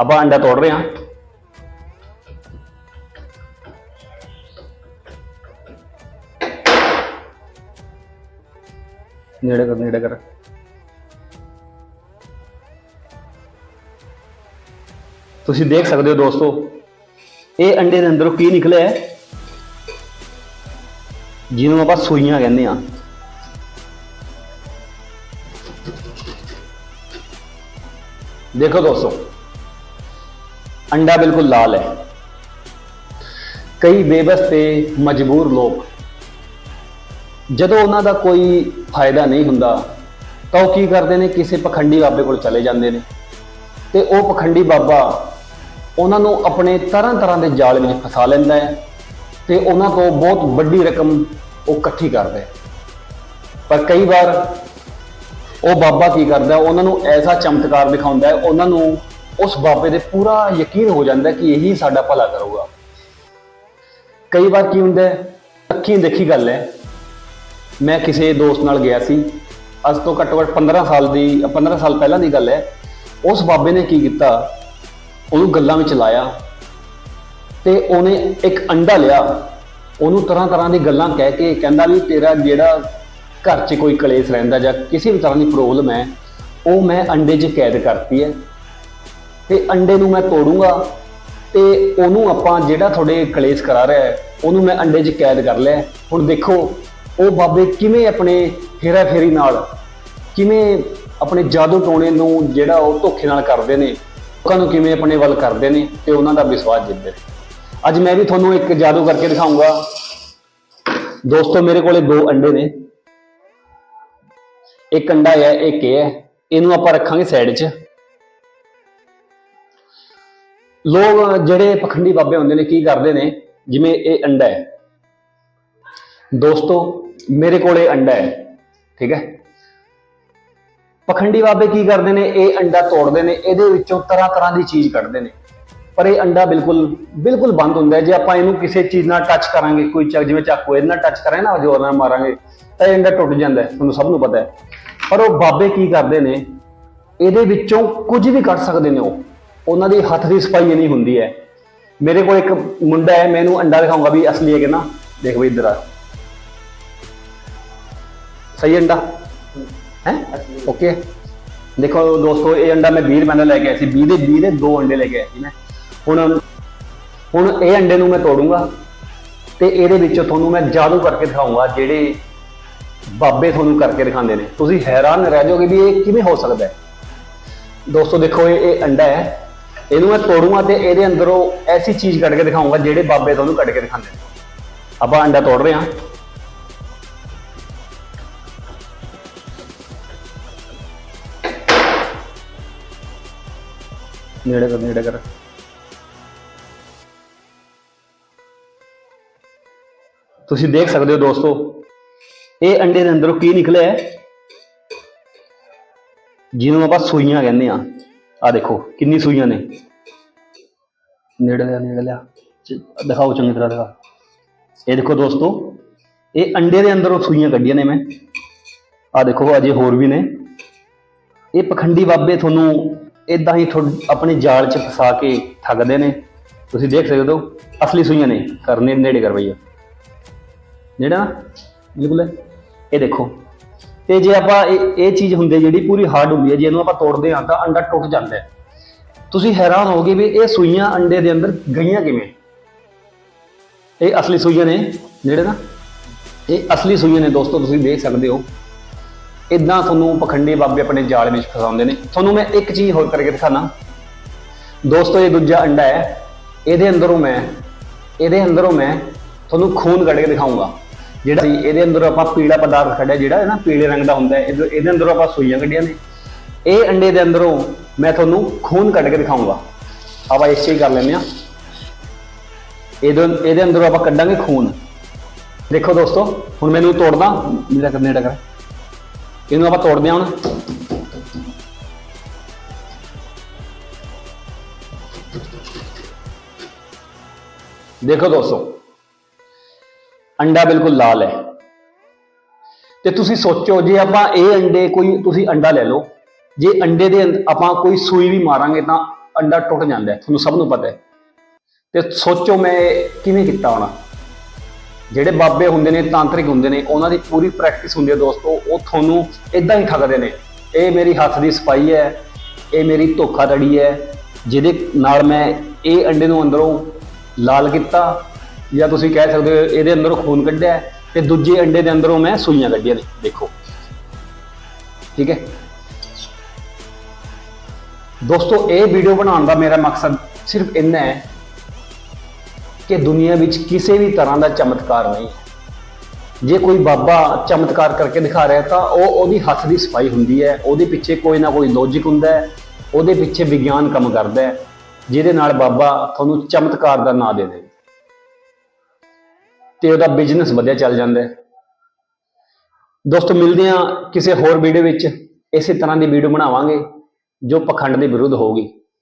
ਆਪਾਂ ਅੰਡਾ ਤੋੜ ਰਹੇ ਹਾਂ। ਨੇੜੇ ਕਰ ਨੇੜੇ ਕਰ। ਤੁਸੀਂ ਦੇਖ ਸਕਦੇ ਹੋ ਦੋਸਤੋ, ਇਹ ਅੰਡੇ ਦੇ ਅੰਦਰੋਂ ਕੀ ਨਿਕਲਿਆ ਹੈ? ਜਿਹਨੂੰ ਆਪਾਂ ਸੂਈਆਂ ਕਹਿੰਦੇ ਆ ਦੇਖੋ ਦੋਸਤੋ ਅੰਡਾ ਬਿਲਕੁਲ ਲਾਲ ਹੈ। ਕਈ ਬੇਬਸ ਤੇ ਮਜਬੂਰ ਲੋਕ, ਜਦੋਂ ਉਹਨਾਂ ਦਾ ਕੋਈ ਫਾਇਦਾ ਨਹੀਂ ਹੁੰਦਾ, ਤਾਂ ਉਹ ਕੀ ਕਰਦੇ ਨੇ? ਕਿਸੇ ਪਖੰਡੀ ਬਾਬੇ ਕੋਲ ਚਲੇ ਜਾਂਦੇ ਨੇ। ਤੇ ਉਹ ਪਖੰਡੀ ਬਾਬਾ ਉਹਨਾਂ ਨੂੰ ਆਪਣੇ ਤਰ੍ਹਾਂ ਤਰ੍ਹਾਂ ਦੇ ਜਾਲ ਵਿੱਚ ਫਸਾ ਲੈਂਦਾ ਹੈ ਤੇ ਉਹਨਾਂ ਤੋਂ ਬਹੁਤ ਵੱਡੀ ਰਕਮ ਉਹ ਇਕੱਠੀ ਕਰਦਾ ਹੈ। ਪਰ ਕਈ ਵਾਰ ਉਹ ਬਾਬਾ ਕੀ ਕਰਦਾ, ਉਹਨਾਂ ਨੂੰ ਐਸਾ ਚਮਤਕਾਰ ਦਿਖਾਉਂਦਾ ਹੈ, ਉਹਨਾਂ ਨੂੰ ਉਸ ਬਾਬੇ ਦੇ ਪੂਰਾ ਯਕੀਨ ਹੋ ਜਾਂਦਾ ਕਿ ਇਹੀ ਸਾਡਾ ਭਲਾ ਕਰੂਗਾ। ਕਈ ਵਾਰ ਕੀ ਹੁੰਦਾ ਹੈ? ਅੱਖੀਂ ਦੇਖੀ ਗੱਲ ਹੈ। ਮੈਂ ਕਿਸੇ ਦੋਸਤ ਨਾਲ ਗਿਆ ਸੀ। ਅੱਜ ਤੋਂ ਘੱਟੋ ਘੱਟ 15 ਸਾਲ ਦੀ 15 ਸਾਲ ਪਹਿਲਾਂ ਦੀ ਗੱਲ ਹੈ। ਉਸ ਬਾਬੇ ਨੇ ਕੀ ਕੀਤਾ? ਉਹਨੂੰ ਗੱਲਾਂ ਵਿੱਚ ਲਾਇਆ ਤੇ ਉਹਨੇ ਇੱਕ ਅੰਡਾ ਲਿਆ। ਉਹਨੂੰ ਤਰ੍ਹਾਂ ਤਰ੍ਹਾਂ ਦੀ ਗੱਲਾਂ ਕਹਿ ਕੇ ਕਹਿੰਦਾ ਵੀ ਤੇਰਾ ਜਿਹੜਾ ਘਰ 'ਚ ਕੋਈ ਕਲੇਸ਼ ਰਹਿੰਦਾ ਜਾਂ ਕਿਸੇ ਵੀ ਤਰ੍ਹਾਂ ਦੀ ਪ੍ਰੋਬਲਮ ਹੈ, ਉਹ ਮੈਂ ਅੰਡੇ 'ਚ ਕੈਦ ਕਰਤੀ ਹੈ। ਤੇ ਅੰਡੇ ਨੂੰ ਮੈਂ ਤੋੜੂੰਗਾ ਤੇ ਉਹਨੂੰ ਆਪਾਂ ਜਿਹੜਾ ਤੁਹਾਡੇ ਕਲੇਸ਼ ਕਰਾ ਰਿਹਾ ਹੈ, ਉਹਨੂੰ ਮੈਂ ਅੰਡੇ 'ਚ ਕੈਦ ਕਰ ਲਿਆ ਹੁਣ ਦੇਖੋ, ਉਹ ਬਾਬੇ ਕਿਵੇਂ ਆਪਣੇ ਹੇਰਾ ਫੇਰੀ ਨਾਲ, ਕਿਵੇਂ ਆਪਣੇ ਜਾਦੂ ਟੋਣੇ ਨੂੰ ਜਿਹੜਾ ਉਹ ਧੋਖੇ ਨਾਲ ਕਰਦੇ ਨੇ, ਲੋਕਾਂ ਨੂੰ ਕਿਵੇਂ ਆਪਣੇ ਵੱਲ ਕਰਦੇ ਨੇ ਤੇ ਉਹਨਾਂ ਦਾ ਵਿਸ਼ਵਾਸ ਜਿੱਤਦੇ ਨੇ। ਅੱਜ ਮੈਂ ਵੀ ਤੁਹਾਨੂੰ ਇੱਕ ਜਾਦੂ ਕਰਕੇ ਦਿਖਾਊਂਗਾ। ਦੋਸਤੋ, ਮੇਰੇ ਕੋਲੇ ਦੋ ਅੰਡੇ ਨੇ। ਇੱਕ ਅੰਡਾ ਹੈ, ਇੱਕ ਇਹ ਹੈ। ਇਹਨੂੰ ਆਪਾਂ ਰੱਖਾਂਗੇ ਸਾਈਡ 'ਚ। ਲੋਕ ਜਿਹੜੇ ਪਖੰਡੀ ਬਾਬੇ ਹੁੰਦੇ ਨੇ, ਕੀ ਕਰਦੇ ਨੇ? ਜਿਵੇਂ ਇਹ ਅੰਡਾ ਹੈ। ਦੋਸਤੋ, ਮੇਰੇ ਕੋਲ ਇਹ ਅੰਡਾ ਹੈ, ਠੀਕ ਹੈ? ਪਖੰਡੀ ਬਾਬੇ ਕੀ ਕਰਦੇ ਨੇ? ਇਹ ਅੰਡਾ ਤੋੜਦੇ ਨੇ, ਇਹਦੇ ਵਿੱਚੋਂ ਤਰ੍ਹਾਂ ਤਰ੍ਹਾਂ ਦੀ ਚੀਜ਼ ਕੱਢਦੇ ਨੇ। ਪਰ ਇਹ ਅੰਡਾ ਬਿਲਕੁਲ ਬਿਲਕੁਲ ਬੰਦ ਹੁੰਦਾ ਹੈ। ਜੇ ਆਪਾਂ ਇਹਨੂੰ ਕਿਸੇ ਚੀਜ਼ ਨਾਲ ਟੱਚ ਕਰਾਂਗੇ, ਕੋਈ ਚੱਕ, ਜਿਵੇਂ ਚਾਕੂ ਇਹਦੇ ਨਾਲ ਟੱਚ ਕਰਾਂਗੇ ਨਾ ਜ਼ੋਰ ਨਾਲ ਮਾਰਾਂਗੇ, ਤਾਂ ਇਹ ਅੰਡਾ ਟੁੱਟ ਜਾਂਦਾ ਹੈ। ਤੁਹਾਨੂੰ ਸਭ ਨੂੰ ਪਤਾ ਹੈ। ਪਰ ਉਹ ਬਾਬੇ ਕੀ ਕਰਦੇ ਨੇ? ਇਹਦੇ ਵਿੱਚੋਂ ਕੁਝ ਵੀ ਕੱਢ ਸਕਦੇ ਨੇ ਉਹ। ਉਹਨਾਂ ਦੀ ਹੱਥ ਦੀ ਸਫ਼ਾਈ ਨਹੀਂ ਹੁੰਦੀ ਹੈ। ਮੇਰੇ ਕੋਲ ਇੱਕ ਮੁੰਡਾ ਹੈ ਮੈਨੂੰ ਅੰਡਾ ਦਿਖਾਊਂਗਾ ਵੀ ਅਸਲੀ ਹੈ ਕਿ ਨਾ। ਦੇਖ ਬਈ ਇੱਧਰ ਆ। ਸਹੀ ਅੰਡਾ? ਹੈ? ਓਕੇ। ਦੇਖੋ ਦੋਸਤੋ, ਇਹ ਅੰਡਾ ਮੈਂ 20 ਰੁਪਏ ਦਾ ਲੈ ਕੇ ਆਇਆ ਸੀ। 20 ਦੇ 20 ਦੇ ਦੋ ਅੰਡੇ ਲੈ ਕੇ ਆਇਆ ਸੀ ਮੈਂ। ਹੁਣ ਹੁਣ ਇਹ ਅੰਡੇ ਨੂੰ ਮੈਂ ਤੋੜੂੰਗਾ ਤੇ ਇਹਦੇ ਵਿੱਚੋਂ ਤੁਹਾਨੂੰ ਮੈਂ ਜਾਦੂ ਕਰਕੇ ਦਿਖਾਊਂਗਾ ਜਿਹੜੇ ਬਾਬੇ ਤੁਹਾਨੂੰ ਕਰਕੇ ਦਿਖਾਉਂਦੇ ਨੇ। ਤੁਸੀਂ ਹੈਰਾਨ ਰਹਿ ਜਾਓਗੇ ਵੀ ਇਹ ਕਿਵੇਂ ਹੋ ਸਕਦਾ ਹੈ। ਦੋਸਤੋ, ਦੇਖੋ ਇਹ ਇਹ ਅੰਡਾ ਹੈ। ਇਹਨੂੰ ਮੈਂ ਤੋੜੂਗਾ ਤੇ ਇਹਦੇ ਅੰਦਰੋਂ ਐਸੀ ਚੀਜ਼ ਕੱਢ ਕੇ ਦਿਖਾਊਂਗਾ ਜਿਹੜੇ ਬਾਬੇ ਤੁਹਾਨੂੰ ਕੱਢ ਕੇ ਦਿਖਾਉਂਦੇ ਆਪਾਂ ਅੰਡਾ ਤੋੜ ਰਹੇ ਹਾਂ। ਨੇੜੇ ਕਰ ਨੇੜੇ ਕਰ। ਤੁਸੀਂ ਦੇਖ ਸਕਦੇ ਹੋ ਦੋਸਤੋ, ਇਹ ਅੰਡੇ ਦੇ ਅੰਦਰੋਂ ਕੀ ਨਿਕਲਿਆ ਹੈ? ਜਿਹਨੂੰ ਆਪਾਂ ਸੂਈਆਂ ਕਹਿੰਦੇ ਆ ਆ ਦੇਖੋ, ਕਿੰਨੀ ਸੂਈਆਂ ਨੇ। ਨੇੜੇ ਲਿਆ ਨੇੜੇ ਲਿਆ। ਚ- ਦਿਖਾਓ ਚੰਗੀ ਤਰ੍ਹਾਂ ਦਿਖਾ ਇਹ ਦੇਖੋ ਦੋਸਤੋ, ਇਹ ਅੰਡੇ ਦੇ ਅੰਦਰੋਂ ਸੂਈਆਂ ਕੱਢੀਆਂ ਨੇ ਮੈਂ। ਆ ਦੇਖੋ, ਅਜੇ ਹੋਰ ਵੀ ਨੇ। ਇਹ ਪਖੰਡੀ ਬਾਬੇ ਤੁਹਾਨੂੰ ਇਦਾਂ ਹੀ ਤੁਹਾਡ- ਆਪਣੇ ਜਾਲ 'ਚ ਫਸਾ ਕੇ ਠੱਗਦੇ ਨੇ। ਤੁਸੀਂ ਦੇਖ ਸਕਦੇ ਹੋ, ਅਸਲੀ ਸੂਈਆਂ ਨੇ। ਕਰਨੇ ਨੇੜੇ ਕਰ ਭਈਆ ਨੇੜੇ ਬਿਲਕੁਲ। ਇਹ ਦੇਖੋ ਤੇ ਜੇ ਆਪਾਂ ਇਹ ਇਹ ਚੀਜ਼ ਹੁੰਦੀ ਹੈ ਜਿਹੜੀ ਪੂਰੀ ਹਾਰਡ ਹੁੰਦੀ ਹੈ, ਜੇ ਇਹਨੂੰ ਆਪਾਂ ਤੋੜਦੇ ਹਾਂ ਤਾਂ ਅੰਡਾ ਟੁੱਟ ਜਾਂਦਾ ਹੈ। ਤੁਸੀਂ ਹੈਰਾਨ ਹੋਗੇ ਵੀ ਇਹ ਸੂਈਆਂ ਅੰਡੇ ਦੇ ਅੰਦਰ ਗਈਆਂ ਕਿਵੇਂ? ਇਹ ਅਸਲੀ ਸੂਈਆਂ ਨੇ ਜਿਹੜੇ ਨਾ, ਇਹ ਅਸਲੀ ਸੂਈਆਂ ਨੇ ਦੋਸਤੋ, ਤੁਸੀਂ ਦੇਖ ਸਕਦੇ ਹੋ। ਇਦਾਂ ਤੁਹਾਨੂੰ ਪਖੰਡੇ ਬਾਬੇ ਆਪਣੇ ਜਾਲ ਵਿੱਚ ਫਸਾਉਂਦੇ ਨੇ। ਤੁਹਾਨੂੰ ਮੈਂ ਇੱਕ ਚੀਜ਼ ਹੋਰ ਕਰਕੇ ਦਿਖਾਣਾ ਦੋਸਤੋ, ਇਹ ਦੂਜਾ ਅੰਡਾ ਹੈ। ਇਹਦੇ ਅੰਦਰੋਂ ਮੈਂ, ਇਹਦੇ ਅੰਦਰੋਂ ਮੈਂ ਤੁਹਾਨੂੰ ਖੂਨ ਕੱਢ ਕੇ ਦਿਖਾਊਂਗਾ। ਜਿਹੜਾ ਇਹਦੇ ਅੰਦਰੋਂ ਆਪਾਂ ਪੀਲਾ ਪਦਾਰਥ ਕੱਢਿਆ, ਜਿਹੜਾ ਹੈ ਨਾ ਪੀਲੇ ਰੰਗ ਦਾ ਹੁੰਦਾ ਹੈ, ਇਹਦੇ ਇਹਦੇ ਆਪਾਂ ਸੂਈਆਂ ਕੱਢੀਆਂ ਨੇ। ਇਹ ਅੰਡੇ ਦੇ ਅੰਦਰੋਂ ਮੈਂ ਤੁਹਾਨੂੰ ਖੂਨ ਕੱਢ ਕੇ ਦਿਖਾਊਂਗਾ। ਆਪਾਂ ਇਸ ਚੀਜ਼ ਕਰ ਲੈਂਦੇ ਆ ਇਹਦੇ ਇਹਦੇ ਅੰਦਰੋਂ ਆਪਾਂ ਕੱਢਾਂਗੇ ਖੂਨ। ਦੇਖੋ ਦੋਸਤੋ, ਹੁਣ ਮੈਨੂੰ ਤੋੜਦਾ ਮੇਰਾ ਕਰਨੇ ਕਰ ਇਹਨੂੰ ਆਪਾਂ ਤੋੜਦੇ ਹਾਂ ਹੁਣ। ਦੇਖੋ ਦੋਸਤੋ ਅੰਡਾ ਬਿਲਕੁਲ ਲਾਲ ਹੈ। ਤੇ ਤੁਸੀਂ ਸੋਚੋ, ਜੇ ਆਪਾਂ ਇਹ ਅੰਡੇ ਕੋਈ, ਤੁਸੀਂ ਅੰਡਾ ਲੈ ਲਓ। ਜੇ ਅੰਡੇ ਦੇ ਅੰਦ- ਆਪਾਂ ਕੋਈ ਸੂਈ ਵੀ ਮਾਰਾਂਗੇ ਤਾਂ ਅੰਡਾ ਟੁੱਟ ਜਾਂਦਾ ਤੁਹਾਨੂੰ ਸਭ ਨੂੰ ਪਤਾ ਹੈ। ਤੇ ਸੋਚੋ ਮੈਂ ਕਿਵੇਂ ਕੀਤਾ ਹੋਣਾ। ਜਿਹੜੇ ਬਾਬੇ ਹੁੰਦੇ ਨੇ, ਤਾਂਤਰਿਕ ਹੁੰਦੇ ਨੇ, ਉਹਨਾਂ ਦੀ ਪੂਰੀ ਪ੍ਰੈਕਟਿਸ ਹੁੰਦੀ ਹੈ ਦੋਸਤੋ, ਉਹ ਤੁਹਾਨੂੰ ਇਦਾਂ ਹੀ ਠੱਗਦੇ ਨੇ। ਇਹ ਮੇਰੀ ਹੱਥ ਦੀ ਸਫ਼ਾਈ ਹੈ, ਇਹ ਮੇਰੀ ਧੋਖਾਧੜੀ ਹੈ, ਜਿਹਦੇ ਨਾਲ ਮੈਂ ਇਹ ਅੰਡੇ ਨੂੰ ਅੰਦਰੋਂ ਲਾਲ ਕੀਤਾ ਜਾਂ ਤੁਸੀਂ ਕਹਿ ਸਕਦੇ ਹੋ ਇਹਦੇ ਅੰਦਰੋਂ ਖੂਨ ਕੱਢਿਆ ਹੈ ਤੇ ਦੂਜੇ ਅੰਡੇ ਦੇ ਅੰਦਰੋਂ ਮੈਂ ਸੂਈਆਂ ਕੱਢੀਆਂ ਨੇ, ਦੇਖੋ। ਠੀਕ ਹੈ? ਦੋਸਤੋ, ਇਹ ਵੀਡੀਓ ਬਣਾਉਣ ਦਾ ਮੇਰਾ ਮਕਸਦ ਸਿਰਫ ਇੰਨਾ ਹੈ ਕਿ ਦੁਨੀਆ ਵਿੱਚ ਕਿਸੇ ਵੀ ਤਰ੍ਹਾਂ ਦਾ ਚਮਤਕਾਰ ਨਹੀਂ ਹੈ। ਜੇ ਕੋਈ ਬਾਬਾ ਚਮਤਕਾਰ ਕਰਕੇ ਦਿਖਾ ਰਿਹਾ ਤਾਂ ਉਹ ਉਹਦੀ ਹੱਥ ਦੀ ਸਫ਼ਾਈ ਹੁੰਦੀ ਹੈ, ਉਹਦੇ ਪਿੱਛੇ ਕੋਈ ਨਾ ਕੋਈ ਲੌਜੀਕ ਹੁੰਦਾ ਹੈ, ਉਹਦੇ ਪਿੱਛੇ ਵਿਗਿਆਨ ਕੰਮ ਕਰਦਾ ਹੈ, ਜਿਹਦੇ ਨਾਲ ਬਾਬਾ ਤੁਹਾਨੂੰ ਚਮਤਕਾਰ ਦਾ ਨਾਂ ਦੇ ਦੇ ਤੇ ਉਹਦਾ ਬਿਜ਼ਨਸ ਵਧੀਆ ਚੱਲ ਜਾਂਦਾ ਹੈ। ਦੋਸਤੋ, ਮਿਲਦੇ ਹਾਂ ਕਿਸੇ ਹੋਰ ਵੀਡੀਓ ਵਿੱਚ। ਇਸੇ ਤਰ੍ਹਾਂ ਦੀ ਵੀਡੀਓ ਬਣਾਵਾਂਗੇ ਜੋ ਪਖੰਡ ਦੇ ਵਿਰੁੱਧ ਹੋਊਗੀ।